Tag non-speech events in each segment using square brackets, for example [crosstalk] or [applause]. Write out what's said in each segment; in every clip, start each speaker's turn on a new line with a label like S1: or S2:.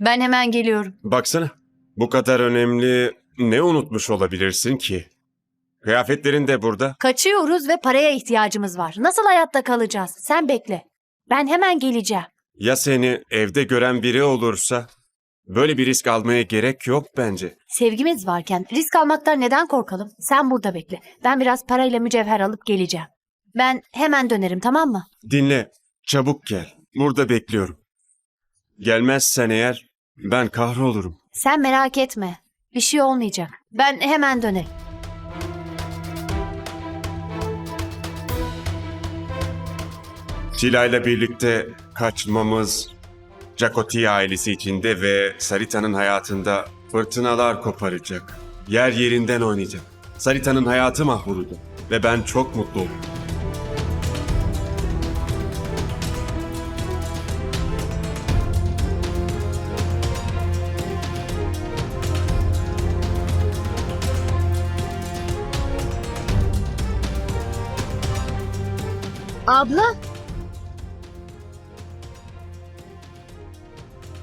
S1: Ben hemen geliyorum.
S2: Baksana. Bu kadar önemli ne unutmuş olabilirsin ki? Kıyafetlerin de burada.
S1: Kaçıyoruz ve paraya ihtiyacımız var. Nasıl hayatta kalacağız? Sen bekle. Ben hemen geleceğim.
S2: Ya seni evde gören biri olursa? Böyle bir risk almaya gerek yok bence.
S1: Sevgimiz varken risk almaktan neden korkalım? Sen burada bekle. Ben biraz parayla mücevher alıp geleceğim. Ben hemen dönerim tamam mı?
S2: Dinle. Çabuk gel. Burada bekliyorum. Gelmezsen eğer ben kahrolurum.
S1: Sen merak etme. Bir şey olmayacak. Ben hemen dönerim.
S2: Tila ile birlikte kaçmamız Jacoti ailesi içinde ve Sarita'nın hayatında fırtınalar koparacak. Yer yerinden oynayacak. Sarita'nın hayatı mahvolacak. Ve ben çok mutlu oldum.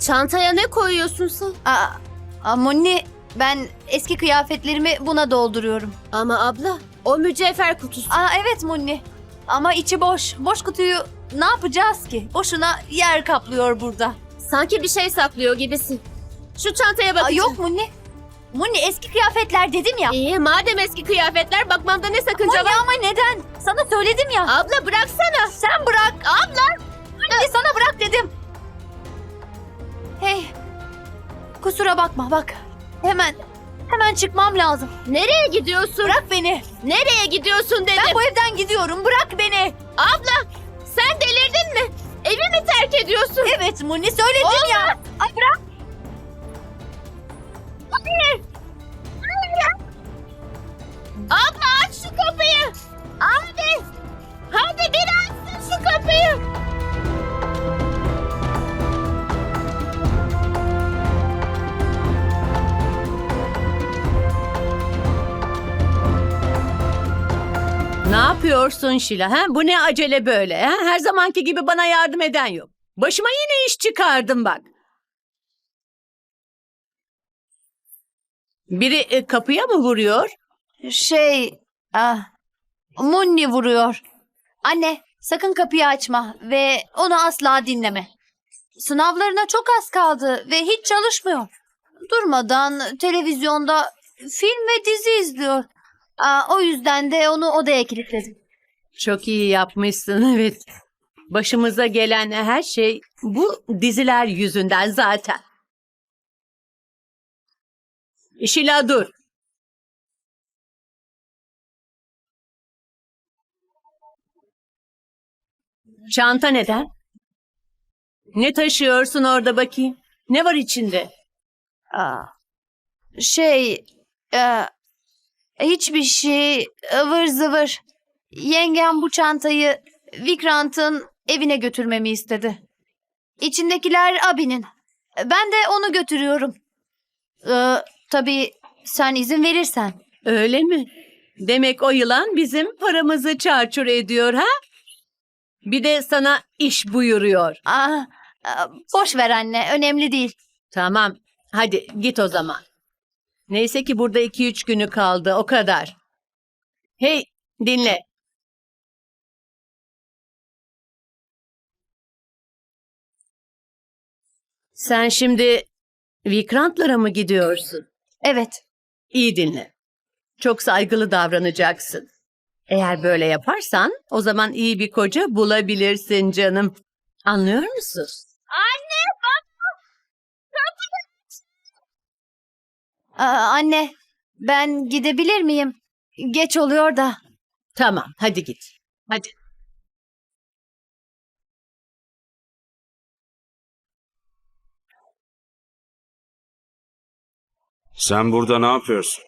S3: Çantaya ne koyuyorsun sen?
S1: Aa, Amoni ben eski kıyafetlerimi buna dolduruyorum.
S3: Ama abla o mücevher kutusu.
S1: Aa evet Munni. Ama içi boş. Boş kutuyu ne yapacağız ki? Boşuna yer kaplıyor burada.
S3: Sanki bir şey saklıyor gibisin. Şu çantaya
S1: Aa,
S3: bakacağım.
S1: yok Munni. Munni eski kıyafetler dedim ya.
S3: İyi madem eski kıyafetler bakmamda ne sakınca
S1: Munni
S3: var?
S1: ama neden? Sana söyledim ya.
S3: Abla bıraksana.
S1: Sen bırak. Abla. Munni sana bırak dedim. Kusura bakma bak. Hemen hemen çıkmam lazım.
S3: Nereye gidiyorsun?
S1: Bırak beni.
S3: Nereye gidiyorsun dedim.
S1: Ben bu evden gidiyorum. Bırak beni.
S3: Abla sen delirdin mi? Evi mi terk ediyorsun?
S1: Evet Munni söyledim
S3: Olmaz.
S1: ya. Ay bırak.
S3: Hayır. Hayır. Abla aç şu kapıyı. Abi. Hadi bir açsın şu kapıyı.
S4: Yapıyorsun Şila? Ha? Bu ne acele böyle? Ha? Her zamanki gibi bana yardım eden yok. Başıma yine iş çıkardım bak. Biri e, kapıya mı vuruyor?
S1: Şey, ah, Munni vuruyor. Anne, sakın kapıyı açma ve onu asla dinleme. Sınavlarına çok az kaldı ve hiç çalışmıyor. Durmadan televizyonda film ve dizi izliyor. Aa, o yüzden de onu odaya kilitledim.
S4: Çok iyi yapmışsın [laughs] evet. Başımıza gelen her şey bu diziler yüzünden zaten. Şila dur. Çanta neden? Ne taşıyorsun orada bakayım? Ne var içinde?
S1: Aa, şey, e, hiçbir şey, ıvır zıvır. Yengem bu çantayı Vikrant'ın evine götürmemi istedi. İçindekiler abinin. Ben de onu götürüyorum. Ee, tabii sen izin verirsen.
S4: Öyle mi? Demek o yılan bizim paramızı çarçur ediyor ha? Bir de sana iş buyuruyor.
S1: Aa, aa, boş ver anne, önemli değil.
S4: Tamam. Hadi git o zaman. Neyse ki burada iki üç günü kaldı. O kadar. Hey dinle. Sen şimdi Vikrantlara mı gidiyorsun?
S1: Evet,
S4: İyi dinle. Çok saygılı davranacaksın. Eğer böyle yaparsan o zaman iyi bir koca bulabilirsin canım. Anlıyor musun?
S1: Aa, anne ben gidebilir miyim? Geç oluyor da.
S4: Tamam hadi git. Hadi.
S2: Sen burada ne yapıyorsun?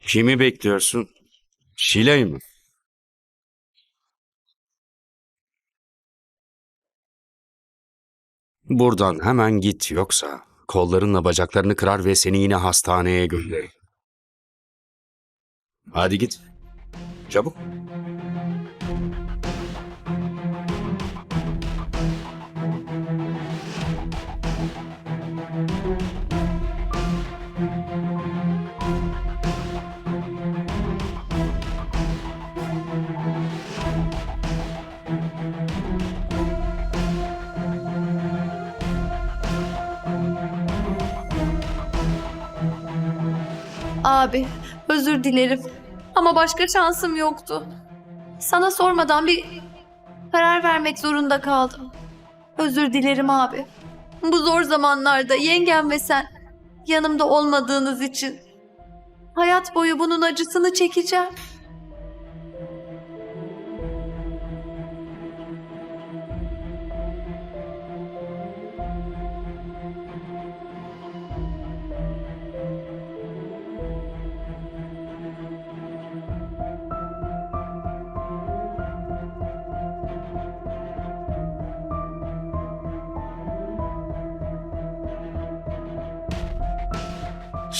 S2: Kimi bekliyorsun? Şile'yi mi?
S5: Buradan hemen git yoksa kollarınla bacaklarını kırar ve seni yine hastaneye gönderirim. Hadi git. Çabuk.
S1: Abi, özür dilerim. Ama başka şansım yoktu. Sana sormadan bir karar vermek zorunda kaldım. Özür dilerim abi. Bu zor zamanlarda yengem ve sen yanımda olmadığınız için hayat boyu bunun acısını çekeceğim.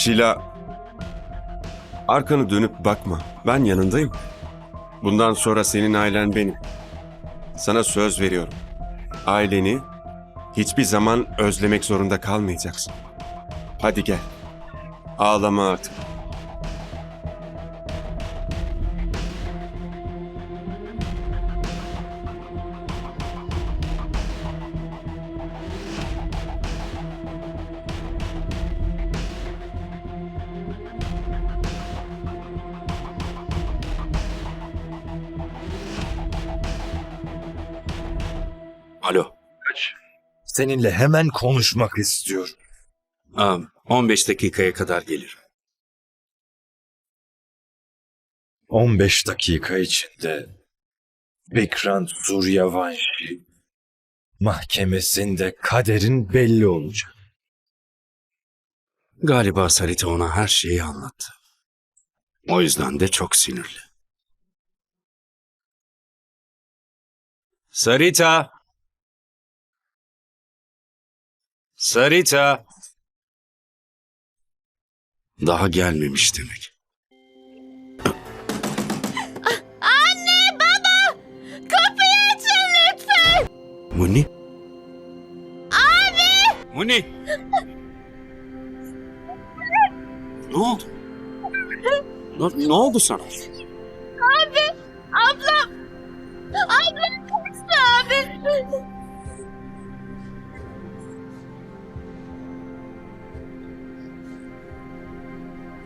S2: Şila, arkanı dönüp bakma. Ben yanındayım. Bundan sonra senin ailen benim. Sana söz veriyorum. Aileni hiçbir zaman özlemek zorunda kalmayacaksın. Hadi gel. Ağlama artık.
S5: Alo.
S6: Seninle hemen konuşmak istiyorum.
S5: Aa, 15 dakikaya kadar gelirim.
S6: 15 dakika içinde Vikrant Suryavanshi mahkemesinde kaderin belli olacak.
S5: Galiba Sarita ona her şeyi anlattı. O yüzden de çok sinirli. Sarita! Sarita! Daha gelmemiş demek.
S3: Anne, baba! Kapıyı açın lütfen!
S5: Muni? Abi! Muni! ne oldu? Ne, ne oldu sana?
S3: Abi! Ablam! Ablam kaçtı abi!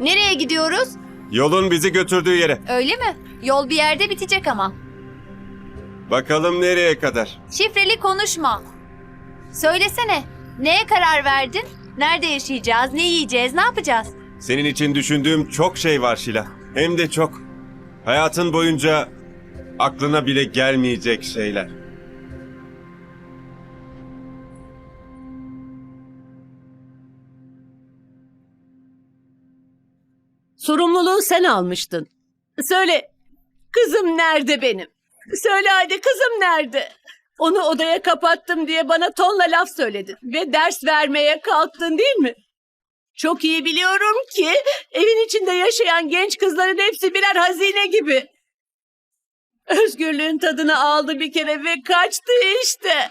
S1: Nereye gidiyoruz?
S2: Yolun bizi götürdüğü yere.
S1: Öyle mi? Yol bir yerde bitecek ama.
S2: Bakalım nereye kadar.
S1: Şifreli konuşma. Söylesene. Neye karar verdin? Nerede yaşayacağız? Ne yiyeceğiz? Ne yapacağız?
S2: Senin için düşündüğüm çok şey var Şila. Hem de çok. Hayatın boyunca aklına bile gelmeyecek şeyler.
S4: Sorumluluğu sen almıştın. Söyle, kızım nerede benim? Söyle hadi kızım nerede? Onu odaya kapattım diye bana tonla laf söyledin ve ders vermeye kalktın değil mi? Çok iyi biliyorum ki evin içinde yaşayan genç kızların hepsi birer hazine gibi. Özgürlüğün tadını aldı bir kere ve kaçtı işte.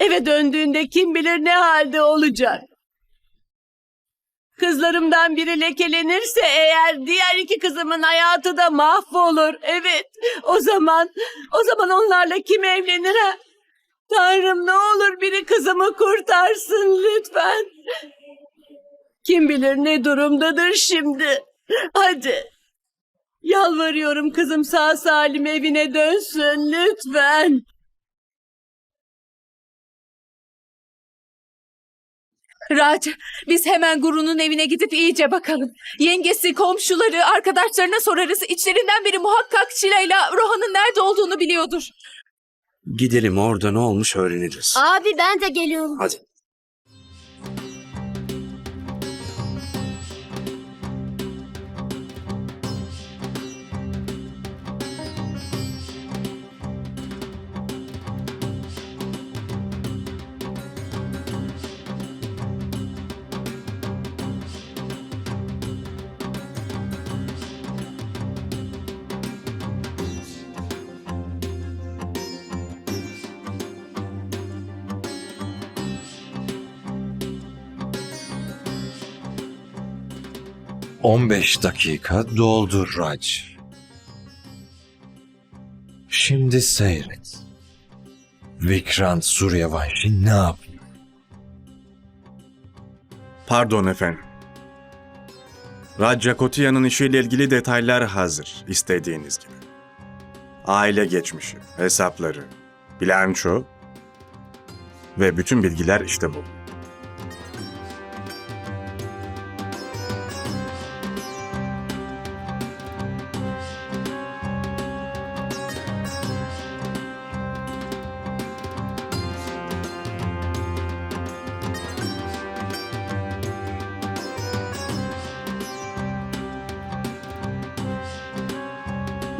S4: Eve döndüğünde kim bilir ne halde olacak. Kızlarımdan biri lekelenirse eğer diğer iki kızımın hayatı da mahvolur. Evet o zaman o zaman onlarla kim evlenir ha? Tanrım ne olur biri kızımı kurtarsın lütfen. Kim bilir ne durumdadır şimdi. Hadi. Yalvarıyorum kızım sağ salim evine dönsün lütfen.
S3: Raj, biz hemen Guru'nun evine gidip iyice bakalım. Yengesi, komşuları, arkadaşlarına sorarız. İçlerinden biri muhakkak Şila ile Rohan'ın nerede olduğunu biliyordur.
S5: Gidelim orada ne olmuş öğreniriz.
S3: Abi ben de geliyorum.
S5: Hadi.
S6: — 15 dakika doldu Raj. Şimdi seyret. Vikrant Suryavanshi ne yapıyor?
S2: Pardon efendim.
S7: Raja Kotiya'nın işiyle ilgili detaylar hazır, istediğiniz gibi. Aile geçmişi, hesapları, bilanço ve bütün bilgiler işte bu.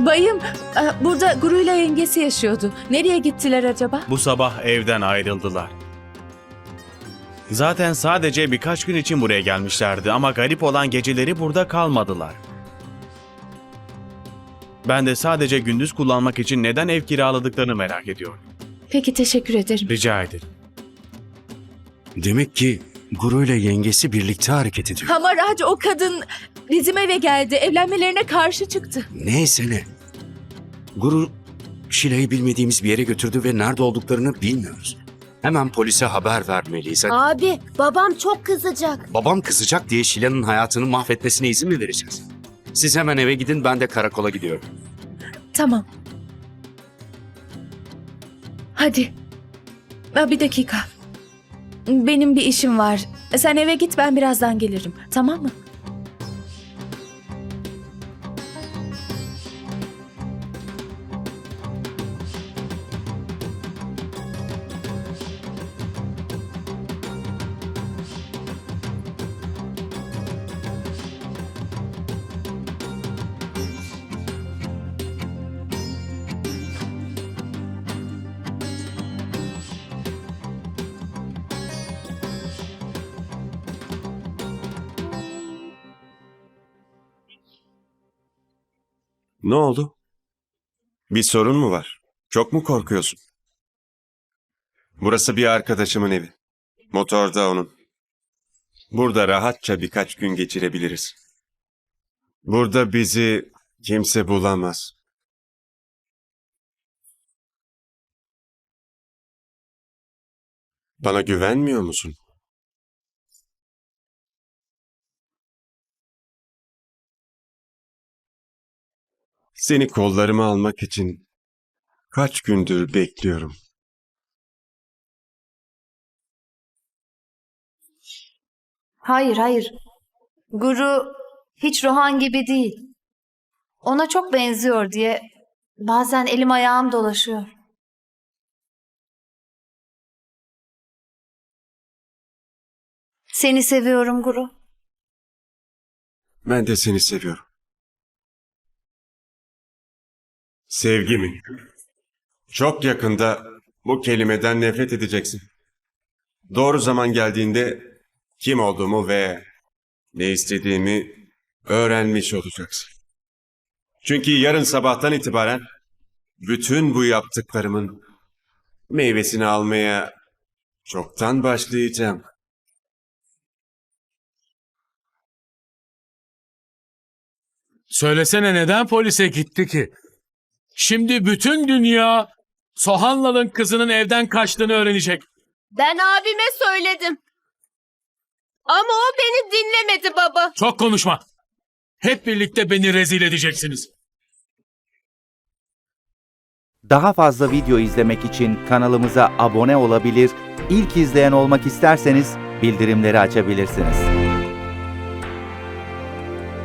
S3: Bayım, e, burada Guru ile yengesi yaşıyordu. Nereye gittiler acaba?
S8: Bu sabah evden ayrıldılar. Zaten sadece birkaç gün için buraya gelmişlerdi ama garip olan geceleri burada kalmadılar. Ben de sadece gündüz kullanmak için neden ev kiraladıklarını merak ediyorum.
S3: Peki teşekkür ederim.
S8: Rica ederim.
S5: Demek ki Guru ile yengesi birlikte hareket ediyor.
S3: Ama Raj o kadın bizim eve geldi. Evlenmelerine karşı çıktı.
S5: Neyse ne. Guru Şile'yi bilmediğimiz bir yere götürdü ve nerede olduklarını bilmiyoruz. Hemen polise haber vermeliyiz. Hadi.
S9: Abi babam çok kızacak.
S5: Babam kızacak diye Şile'nin hayatını mahvetmesine izin mi vereceğiz? Siz hemen eve gidin ben de karakola gidiyorum.
S3: Tamam. Hadi. Ha, Bir dakika. Benim bir işim var. Sen eve git ben birazdan gelirim. Tamam mı?
S2: Ne oldu? Bir sorun mu var? Çok mu korkuyorsun? Burası bir arkadaşımın evi. Motor da onun. Burada rahatça birkaç gün geçirebiliriz. Burada bizi kimse bulamaz. Bana güvenmiyor musun? Seni kollarıma almak için kaç gündür bekliyorum.
S1: Hayır hayır. Guru hiç Rohan gibi değil. Ona çok benziyor diye bazen elim ayağım dolaşıyor. Seni seviyorum Guru.
S2: Ben de seni seviyorum. Sevgi mi? Çok yakında bu kelimeden nefret edeceksin. Doğru zaman geldiğinde kim olduğumu ve ne istediğimi öğrenmiş olacaksın. Çünkü yarın sabahtan itibaren bütün bu yaptıklarımın meyvesini almaya çoktan başlayacağım.
S10: Söylesene neden polise gitti ki? Şimdi bütün dünya Sohanlal'ın kızının evden kaçtığını öğrenecek.
S9: Ben abime söyledim. Ama o beni dinlemedi baba.
S10: Çok konuşma. Hep birlikte beni rezil edeceksiniz.
S11: Daha fazla video izlemek için kanalımıza abone olabilir, ilk izleyen olmak isterseniz bildirimleri açabilirsiniz.